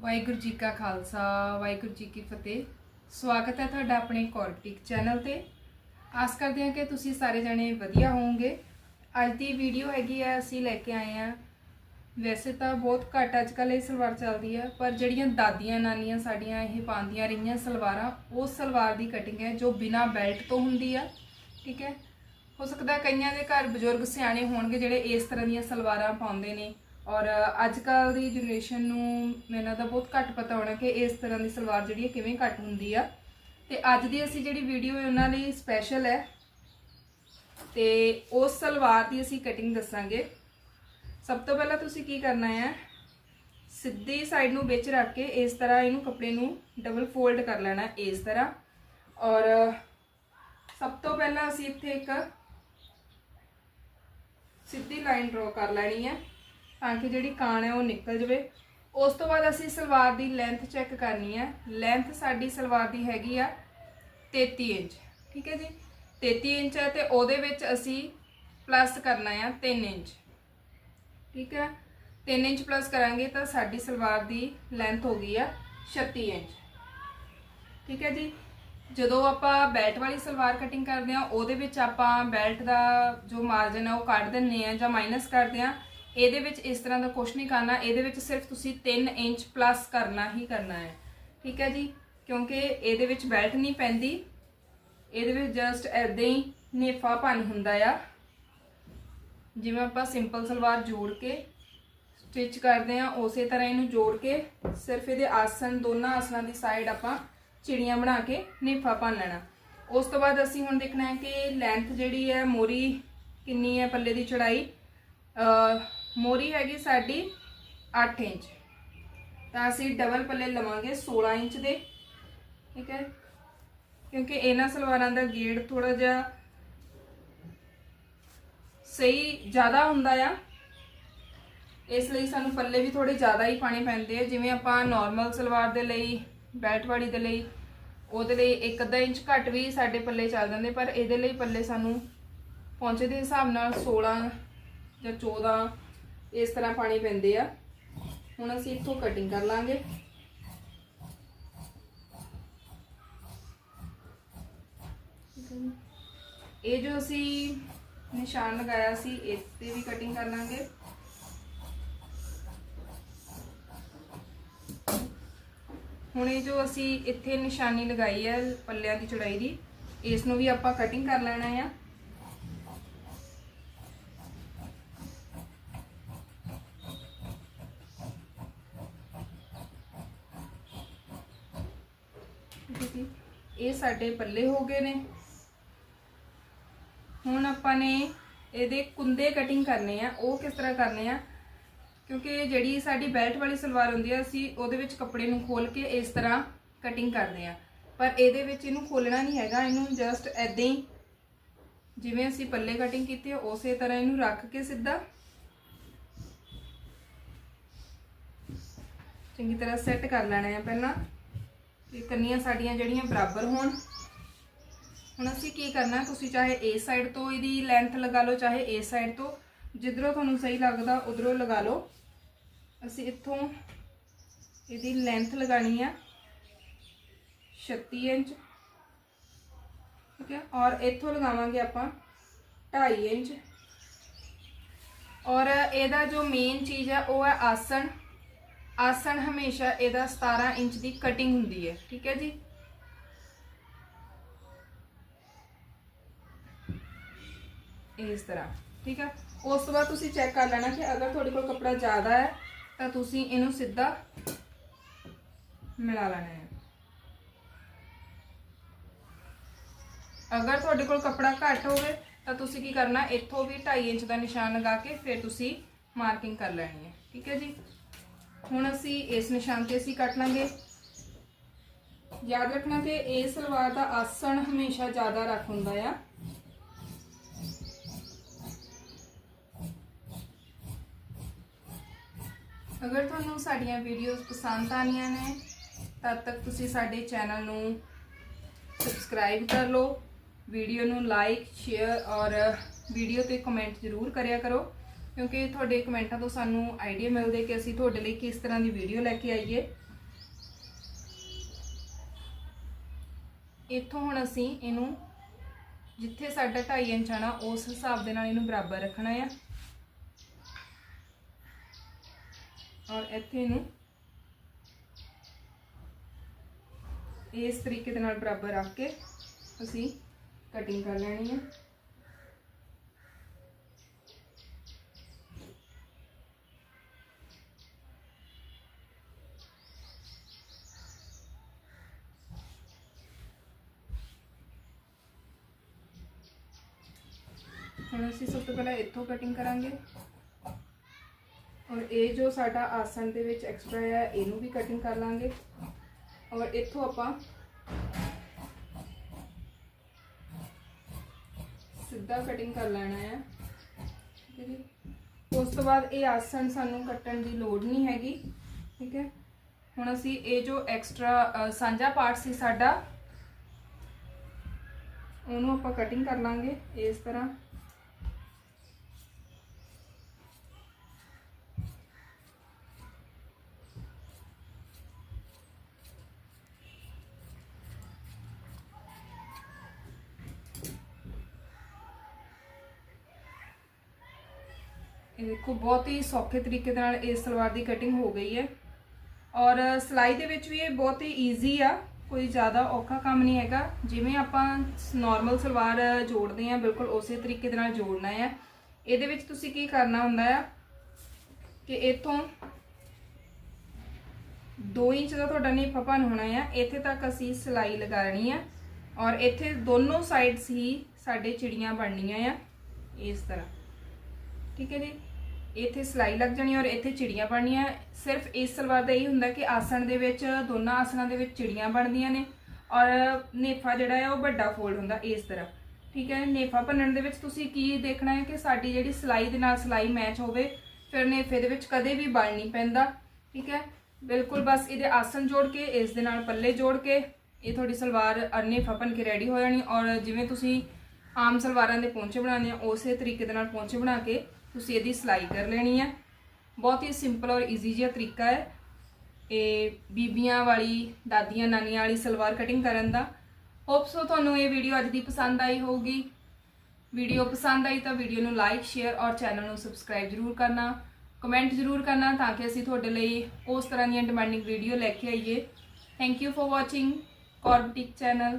ਵਾਹਿਗੁਰੂ ਜੀ ਕਾ ਖਾਲਸਾ, ਵਾਹਿਗੁਰੂ ਜੀ ਕੀ ਫਤਿਹ। ਸਵਾਗਤ ਹੈ ਤੁਹਾਡਾ ਆਪਣੇ ਕੌਰਟਿਕ ਚੈਨਲ ਤੇ। ਆਸ ਕਰਦੇ ਹਾਂ ਕਿ ਤੁਸੀਂ ਸਾਰੇ ਜਣੇ ਵਧੀਆ ਹੋਵੋਗੇ। ਅੱਜ ਦੀ ਵੀਡੀਓ ਹੈਗੀ ਆ, ਅਸੀਂ ਲੈ ਕੇ ਆਏ ਆ ਵੈਸੇ ਤਾਂ ਬਹੁਤ ਘੱਟ ਅੱਜ ਕੱਲ੍ਹ ਇਹ ਸਲਵਾਰ ਚੱਲਦੀ ਆ, ਪਰ ਜਿਹੜੀਆਂ ਦਾਦੀਆਂ ਨਾਨੀਆਂ ਸਾਡੀਆਂ ਇਹ ਪਾਉਂਦੀਆਂ ਰਹੀਆਂ ਸਲਵਾਰਾਂ, ਉਹ ਸਲਵਾਰ ਦੀ ਕਟਿੰਗ ਹੈ, ਜੋ ਬਿਨਾ ਬੈਲਟ ਤੋਂ ਹੁੰਦੀ ਆ, ਠੀਕ ਹੈ? ਹੋ ਸਕਦਾ ਕਈਆਂ ਦੇ ਘਰ ਬਜ਼ੁਰਗ ਸਿਆਣੇ ਹੋਣਗੇ ਜਿਹੜੇ ਇਸ ਤਰ੍ਹਾਂ ਦੀਆਂ ਸਲਵਾਰਾਂ ਪਾਉਂਦੇ ਨੇ। ਔਰ ਅੱਜ ਕੱਲ ਦੀ ਜਨਰੇਸ਼ਨ ਨੂੰ ਮੈਨੂੰ ਤਾਂ ਬਹੁਤ ਘੱਟ ਪਤਾ ਹੋਣਾ ਕਿ ਇਸ ਤਰ੍ਹਾਂ ਦੀ ਸਲਵਾਰ ਜਿਹੜੀ ਹੈ ਕਿਵੇਂ ਕੱਟ ਹੁੰਦੀ ਆ। ਤੇ ਅੱਜ ਦੀ ਅਸੀਂ ਜਿਹੜੀ ਵੀਡੀਓ ਹੈ ਉਹਨਾਂ ਲਈ ਸਪੈਸ਼ਲ ਹੈ। ਤੇ ਉਸ ਸਲਵਾਰ ਦੀ ਅਸੀਂ ਕਟਿੰਗ ਦੱਸਾਂਗੇ। ਸਭ ਤੋਂ ਪਹਿਲਾਂ ਤੁਸੀਂ ਕੀ ਕਰਨਾ ਹੈ? ਸਿੱਧੀ ਸਾਈਡ ਨੂੰ ਵਿੱਚ ਰੱਖ ਕੇ ਇਸ ਤਰ੍ਹਾਂ ਇਹਨੂੰ ਕੱਪੜੇ ਨੂੰ ਡਬਲ ਫੋਲਡ ਕਰ ਲੈਣਾ ਇਸ ਤਰ੍ਹਾਂ। ਔਰ ਸਭ ਤੋਂ ਪਹਿਲਾਂ ਅਸੀਂ ਇੱਥੇ ਇੱਕ ਸਿੱਧੀ ਲਾਈਨ ਡਰਾ ਕਰ ਲੈਣੀ ਹੈ। ਤਾਂ ਕਿ ਜਿਹੜੀ ਕਾਣ ਹੈ ਉਹ ਨਿਕਲ ਜਵੇ। ਉਸ ਤੋਂ ਬਾਅਦ ਅਸੀਂ ਸਲਵਾਰ ਦੀ ਲੈਂਥ ਚੈੱਕ ਕਰਨੀ ਹੈ। ਲੈਂਥ ਸਾਡੀ ਸਲਵਾਰ ਦੀ ਹੈਗੀ ਆ 33 ਇੰਚ, ਠੀਕ ਹੈ ਜੀ? 33 ਇੰਚ ਹੈ ਤੇ ਉਹਦੇ ਵਿੱਚ ਅਸੀਂ ਪਲੱਸ ਕਰਨਾ ਆ 3 ਇੰਚ, ਠੀਕ ਹੈ? 3 ਇੰਚ ਪਲੱਸ ਕਰਾਂਗੇ ਤਾਂ ਸਾਡੀ ਸਲਵਾਰ ਦੀ ਲੈਂਥ ਹੋ ਗਈ ਆ 36 ਇੰਚ, ਠੀਕ ਹੈ ਜੀ? ਜਦੋਂ ਆਪਾਂ ਬੈਲਟ ਵਾਲੀ ਸਲਵਾਰ ਕਟਿੰਗ ਕਰਦੇ ਆ ਉਹਦੇ ਵਿੱਚ ਆਪਾਂ ਬੈਲਟ ਦਾ ਜੋ ਮਾਰਜਨ ਹੈ ਉਹ ਕੱਢ ਦਿੰਨੇ ਆ ਜਾਂ ਮਾਈਨਸ ਕਰਦੇ ਆ ਇਹਦੇ ਵਿੱਚ ਇਸ ਤਰ੍ਹਾਂ ਦਾ ਕੁਝ ਨਹੀਂ ਕਰਨਾ, ਇਹਦੇ ਵਿੱਚ ਸਿਰਫ ਤੁਸੀਂ 3 ਇੰਚ ਪਲੱਸ ਕਰਨਾ ਹੀ ਕਰਨਾ ਹੈ। ਠੀਕ ਹੈ ਜੀ? ਕਿਉਂਕਿ ਇਹਦੇ ਵਿੱਚ ਬੈਲਟ ਨਹੀਂ ਪੈਂਦੀ। ਇਹਦੇ ਵਿੱਚ ਜਸਟ ਐਦਾਂ ਹੀ ਨੇਫਾ ਭੰਨ ਹੁੰਦਾ ਆ। ਜਿਵੇਂ ਆਪਾਂ ਸਿੰਪਲ ਸਲਵਾਰ ਜੋੜ ਕੇ ਸਟਿਚ ਕਰਦੇ ਆ ਉਸੇ ਤਰ੍ਹਾਂ ਇਹਨੂੰ ਜੋੜ ਕੇ ਸਿਰਫ ਇਹਦੇ ਆਸਨ ਦੋਨਾਂ ਆਸਨਾਂ ਦੀ ਸਾਈਡ ਆਪਾਂ ਚਿੜੀਆਂ ਬਣਾ ਕੇ ਨੇਫਾ ਭੰਨ ਲੈਣਾ। ਉਸ ਤੋਂ ਬਾਅਦ ਅਸੀਂ ਹੁਣ ਦੇਖਣਾ ਹੈ ਕਿ ਲੈਂਥ ਜਿਹੜੀ ਹੈ, ਮੋਰੀ ਕਿੰਨੀ ਹੈ, ਪੱਲੇ ਦੀ ਚੜਾਈ? ਮੋਰੀ ਹੈਗੀ ਸਾਡੀ 8 ਇੰਚ। ਤਾਂ ਅਸੀਂ ਡਬਲ ਪੱਲੇ ਲਵਾਂਗੇ 16 ਇੰਚ ਦੇ, ਠੀਕ ਹੈ? ਕਿਉਂਕਿ ਇਹਨਾਂ ਸਲਵਾਰਾਂ ਦਾ ਗੇੜ ਥੋੜਾ ਜਿਹਾ ਸਹੀ ਜ਼ਿਆਦਾ ਹੁੰਦਾ ਆ। ਇਸ ਲਈ ਸਾਨੂੰ ਪੱਲੇ ਵੀ ਥੋੜੇ ਜ਼ਿਆਦਾ ਹੀ ਪਾਣੇ ਪੈਂਦੇ ਆ। ਜਿਵੇਂ ਆਪਾਂ ਨਾਰਮਲ ਸਲਵਾਰ ਦੇ ਲਈ ਬੈਲਟ ਵਾਲੀ ਦੇ ਲਈ, ਉਹਦੇ ਲਈ ਇੱਕ ਅੱਧਾ ਇੰਚ ਘੱਟ ਵੀ ਸਾਡੇ ਪੱਲੇ ਚੱਲ ਜਾਂਦੇ, ਪਰ ਇਹਦੇ ਲਈ ਪੱਲੇ ਸਾਨੂੰ ਪਹੁੰਚੇ ਦੇ ਹਿਸਾਬ ਨਾਲ 16 ਜਾਂ 14 ਇਸ ਤਰ੍ਹਾਂ ਪਾਣੀ ਪੈਂਦੇ ਆ। ਹੁਣ ਅਸੀਂ ਇੱਥੋਂ ਕਟਿੰਗ ਕਰ ਲਾਂਗੇ। ਇਹ ਜੋ ਅਸੀਂ ਨਿਸ਼ਾਨ ਲਗਾਇਆ ਸੀ ਇਸ ਤੇ ਵੀ ਕਟਿੰਗ ਕਰ ਲਾਂਗੇ। ਹੁਣ ਇਹ ਜੋ ਅਸੀਂ ਇੱਥੇ ਨਿਸ਼ਾਨੀ ਲਗਾਈ ਹੈ, ਪੱਲਿਆਂ ਦੀ ਚੌੜਾਈ ਦੀ ਇਸ ਨੂੰ ਵੀ ਆਪਾਂ ਕਟਿੰਗ ਕਰ ਲੈਣਾ ਆ। ਠੀਕ ਹੈ। ਇਹ ਸਾਡੇ ਪੱਲੇ ਹੋ ਗਏ ਨੇ। ਹੁਣ ਆਪਾਂ ਨੇ ਇਹਦੇ ਕੁੰਦੇ ਕਟਿੰਗ ਕਰਨੇ ਆ, ਉਹ ਕਿਸ ਤਰ੍ਹਾਂ ਕਰਨੇ ਆ? ਕਿਉਂਕਿ ਜਿਹੜੀ ਸਾਡੀ ਬੈਲਟ ਵਾਲੀ ਸਲਵਾਰ ਹੁੰਦੀ ਆ, ਅਸੀਂ ਉਹਦੇ ਵਿੱਚ ਕੱਪੜੇ ਨੂੰ ਖੋਲ ਕੇ ਇਸ ਤਰ੍ਹਾਂ ਕਟਿੰਗ ਕਰਦੇ ਆ। ਪਰ ਇਹਦੇ ਵਿੱਚ ਇਹਨੂੰ ਖੋਲਣਾ ਨਹੀਂ ਹੈਗਾ, ਇਹਨੂੰ ਜਸਟ ਐਦਾਂ ਹੀ ਜਿਵੇਂ ਅਸੀਂ ਪੱਲੇ ਕਟਿੰਗ ਕੀਤੀ ਉਸੇ ਤਰ੍ਹਾਂ ਇਹਨੂੰ ਰੱਖ ਕੇ ਸਿੱਧਾ। ਚੰਗੀ ਤਰ੍ਹਾਂ ਸੈੱਟ ਕਰ ਲੈਣਾ ਹੈ ਪਹਿਲਾਂ। ਇਹ ਕੰਨੀਆਂ ਸਾਡੀਆਂ ਜਿਹੜੀਆਂ ਬਰਾਬਰ ਹੋਣ। ਹੁਣ ਅਸੀਂ ਕੀ ਕਰਨਾ, ਤੁਸੀਂ ਚਾਹੇ ਇਸ ਸਾਈਡ ਤੋਂ ਇਹਦੀ ਲੈਂਥ ਲਗਾ ਲਓ, ਚਾਹੇ ਇਸ ਸਾਈਡ ਤੋਂ, ਜਿੱਧਰੋਂ ਤੁਹਾਨੂੰ ਸਹੀ ਲੱਗਦਾ ਉਧਰੋਂ ਲਗਾ ਲਓ। ਅਸੀਂ ਇੱਥੋਂ ਇਹਦੀ ਲੈਂਥ ਲਗਾਣੀ ਆ 36 ਇੰਚ, ਠੀਕ ਹੈ? ਔਰ ਇੱਥੋਂ ਲਗਾਵਾਂਗੇ ਆਪਾਂ 2.5 ਇੰਚ। ਔਰ ਇਹਦਾ ਜੋ ਮੇਨ ਚੀਜ਼ ਹੈ ਉਹ ਹੈ ਆਸਣ। ਆਸਣ ਹਮੇਸ਼ਾ ਇਹਦਾ 17 ਇੰਚ ਦੀ ਕਟਿੰਗ ਹੁੰਦੀ ਹੈ, ਠੀਕ ਹੈ ਜੀ? ਇਸ ਤਰ੍ਹਾਂ, ਠੀਕ ਹੈ? ਉਸ ਤੋਂ ਬਾਅਦ ਤੁਸੀਂ ਚੈੱਕ ਕਰ ਲੈਣਾ ਕਿ ਅਗਰ ਤੁਹਾਡੇ ਕੋਲ ਕੱਪੜਾ ਜ਼ਿਆਦਾ ਹੈ, ਤਾਂ ਤੁਸੀਂ ਇਹਨੂੰ ਸਿੱਧਾ ਮਿਲਾ ਲੈਣਾ ਹੈ। ਅਗਰ ਤੁਹਾਡੇ ਕੋਲ ਕੱਪੜਾ ਘੱਟ ਹੋਵੇ, ਤਾਂ ਤੁਸੀਂ ਕੀ ਕਰਨਾ, ਇੱਥੋਂ ਵੀ 2.5 ਇੰਚ ਦਾ ਨਿਸ਼ਾਨ ਲਗਾ ਕੇ ਫਿਰ ਤੁਸੀਂ ਮਾਰਕਿੰਗ ਕਰ ਲੈਣੀ ਹੈ, ਠੀਕ ਹੈ ਜੀ? ਹੁਣ ਅਸੀਂ ਇਸ ਨਿਸ਼ਾਨ ਤੇ ਅਸੀਂ ਕੱਟ ਲਾਂਗੇ। ਯਾਦ ਰੱਖਣਾ ਕਿ ਇਹ ਸਲਵਾਰ ਦਾ ਆਸਣ ਹਮੇਸ਼ਾ ਜ਼ਿਆਦਾ ਰੱਖ ਹੁੰਦਾ ਆ। ਅਗਰ ਤੁਹਾਨੂੰ ਸਾਡੀਆਂ ਵੀਡੀਓਜ਼ ਪਸੰਦ ਆਣੀਆਂ ਨੇ, ਤਦ ਤੱਕ ਤੁਸੀਂ ਸਾਡੇ ਚੈਨਲ ਨੂੰ ਸਬਸਕ੍ਰਾਈਬ ਕਰ ਲਓ। ਵੀਡੀਓ ਨੂੰ ਲਾਈਕ ਸ਼ੇਅਰ ਔਰ ਵੀਡੀਓ ਤੇ ਕਮੈਂਟ ਜ਼ਰੂਰ ਕਰਿਆ ਕਰੋ। ਕਿਉਂਕਿ ਤੁਹਾਡੇ ਕਮੈਂਟਾਂ ਤੋਂ ਸਾਨੂੰ ਆਈਡੀਆ ਮਿਲਦੇ ਕਿ ਅਸੀਂ ਤੁਹਾਡੇ ਲਈ ਕਿਸ ਤਰ੍ਹਾਂ ਦੀ ਵੀਡੀਓ ਲੈ ਕੇ ਆਈਏ। ਇੱਥੋਂ ਹੁਣ ਅਸੀਂ ਇਹਨੂੰ ਜਿੱਥੇ ਸਾਡਾ 2.5 ਇੰਚ ਆਣਾ ਉਸ ਹਿਸਾਬ ਦੇ ਨਾਲ ਇਹਨੂੰ ਬਰਾਬਰ ਰੱਖਣਾ ਆ। ਔਰ ਇੱਥੇ ਨੂੰ ਇਸ ਤਰੀਕੇ ਦੇ ਨਾਲ ਬਰਾਬਰ ਰੱਖ ਕੇ ਅਸੀਂ ਕਟਿੰਗ ਕਰ ਲੈਣੀ ਹੈ ਹੁਣ ਅਸੀਂ ਸਭ ਤੋਂ ਪਹਿਲਾਂ ਇੱਥੋਂ ਕਟਿੰਗ ਕਰਾਂਗੇ। ਔਰ ਇਹ ਜੋ ਸਾਡਾ ਆਸਣ ਦੇ ਵਿੱਚ ਐਕਸਟਰਾ ਹੈ ਇਹਨੂੰ ਵੀ ਕਟਿੰਗ ਕਰ ਲਾਂਗੇ। ਔਰ ਇੱਥੋਂ ਆਪਾਂ ਸਿੱਧਾ ਕਟਿੰਗ ਕਰ ਲੈਣਾ ਹੈ ਠੀਕ ਹੈ ਜੀ। ਉਸ ਤੋਂ ਬਾਅਦ ਇਹ ਆਸਣ ਸਾਨੂੰ ਕੱਟਣ ਦੀ ਲੋੜ ਨਹੀਂ ਹੈਗੀ। ਠੀਕ ਹੈ। ਹੁਣ ਅਸੀਂ ਇਹ ਜੋ ਐਕਸਟਰਾ ਸਾਂਝਾ ਪਾਰਟ ਸੀ ਸਾਡਾ, ਉਹਨੂੰ ਆਪਾਂ ਕਟਿੰਗ ਕਰ ਲਾਂਗੇ ਇਸ ਤਰ੍ਹਾਂ। ਇਹ ਦੇਖੋ ਬਹੁਤ ਹੀ ਸੌਖੇ ਤਰੀਕੇ ਦੇ ਨਾਲ ਇਸ ਸਲਵਾਰ ਦੀ ਕਟਿੰਗ ਹੋ ਗਈ ਹੈ। ਔਰ ਸਿਲਾਈ ਦੇ ਵਿੱਚ ਵੀ ਇਹ ਬਹੁਤ ਹੀ ਈਜ਼ੀ ਆ, ਕੋਈ ਜ਼ਿਆਦਾ ਔਖਾ ਕੰਮ ਨਹੀਂ ਹੈਗਾ। ਜਿਵੇਂ ਆਪਾਂ ਨਾਰਮਲ ਸਲਵਾਰ ਜੋੜਦੇ ਆ ਬਿਲਕੁਲ ਉਸੇ ਤਰੀਕੇ ਦੇ ਨਾਲ ਜੋੜਨਾ ਹੈ। ਇਹਦੇ ਵਿੱਚ ਤੁਸੀਂ ਕੀ ਕਰਨਾ ਹੁੰਦਾ ਆ ਕਿ ਇਥੋਂ 2 ਇੰਚ ਦਾ ਤੁਹਾਡਾ ਨੇਫਾ ਭਨ ਹੋਣਾ ਆ। ਇੱਥੇ ਤੱਕ ਅਸੀਂ ਸਿਲਾਈ ਲਗਾਣੀ ਆ। ਔਰ ਇੱਥੇ ਦੋਨੋਂ ਸਾਈਡਸ ਹੀ ਸਾਡੇ ਚਿੜੀਆਂ ਬਣਨੀਆਂ ਆ, ਇਸ ਤਰ੍ਹਾਂ। ਠੀਕ ਹੈ ਜੀ? ਇੱਥੇ ਸਿਲਾਈ ਲੱਗ ਜਾਣੀ ਔਰ ਇੱਥੇ ਚਿੜੀਆਂ ਬਣਨੀਆਂ। ਸਿਰਫ ਇਸ ਸਲਵਾਰ ਦਾ ਇਹ ਹੁੰਦਾ ਕਿ ਆਸਣ ਦੇ ਵਿੱਚ, ਦੋਨਾਂ ਆਸਣਾਂ ਦੇ ਵਿੱਚ ਚਿੜੀਆਂ ਬਣਦੀਆਂ ਨੇ। ਔਰ ਨੇਫਾ ਜਿਹੜਾ ਹੈ, ਉਹ ਵੱਡਾ ਫੋਲਡ ਹੁੰਦਾ ਇਸ ਤਰ੍ਹਾਂ। ਠੀਕ ਹੈ, ਨੇਫਾ ਭੰਨਣ ਦੇ ਵਿੱਚ ਤੁਸੀਂ ਕੀ ਦੇਖਣਾ ਹੈ ਕਿ ਸਾਡੀ ਜਿਹੜੀ ਸਿਲਾਈ ਦੇ ਨਾਲ ਸਿਲਾਈ ਮੈਚ ਹੋਵੇ, ਫਿਰ ਨੇਫੇ ਦੇ ਵਿੱਚ ਕਦੇ ਵੀ ਬਲ ਨਹੀਂ ਪੈਂਦਾ। ਠੀਕ ਹੈ, ਬਿਲਕੁਲ ਬਸ ਇਹਦੇ ਆਸਣ ਜੋੜ ਕੇ, ਇਸ ਦੇ ਨਾਲ ਪੱਲੇ ਜੋੜ ਕੇ, ਇਹ ਤੁਹਾਡੀ ਸਲਵਾਰ ਨੇਫਾ ਭੰਨ ਕੇ ਰੈਡੀ ਹੋ ਜਾਣੀ। ਔਰ ਜਿਵੇਂ ਤੁਸੀਂ ਆਮ ਸਲਵਾਰਾਂ ਦੇ ਪੌਂਚੇ ਬਣਾਉਂਦੇ ਆ ਉਸੇ ਤਰੀਕੇ ਦੇ ਨਾਲ ਪੌਂਚੇ ਬਣਾ ਕੇ ਤੁਸੀਂ ਇਹਦੀ ਸਿਲਾਈ ਕਰ ਲੈਣੀ ਹੈ ਬਹੁਤ ਹੀ ਸਿੰਪਲ ਔਰ ਈਜ਼ੀ ਜਿਹਾ ਤਰੀਕਾ ਹੈ। ਇਹ ਬੀਬੀਆਂ ਵਾਲੀ, ਦਾਦੀਆਂ ਨਾਨੀਆਂ ਵਾਲੀ ਸਲਵਾਰ ਕਟਿੰਗ ਕਰਨ ਦਾ। ਹੋਪ ਸੋ ਤੁਹਾਨੂੰ ਇਹ ਵੀਡੀਓ ਅੱਜ ਦੀ ਪਸੰਦ ਆਈ ਹੋਊਗੀ। ਵੀਡੀਓ ਪਸੰਦ ਆਈ ਤਾਂ ਵੀਡੀਓ ਨੂੰ ਲਾਈਕ ਸ਼ੇਅਰ ਔਰ ਚੈਨਲ ਨੂੰ ਸਬਸਕ੍ਰਾਈਬ ਜ਼ਰੂਰ ਕਰਨਾ। ਕਮੈਂਟ ਜ਼ਰੂਰ ਕਰਨਾ ਤਾਂ ਕਿ ਅਸੀਂ ਤੁਹਾਡੇ ਲਈ ਉਸ ਤਰ੍ਹਾਂ ਦੀਆਂ ਡਿਮਾਂਡਿੰਗ ਵੀਡੀਓ ਲੈ ਕੇ ਆਈਏ। Thank you for watching Kaur channel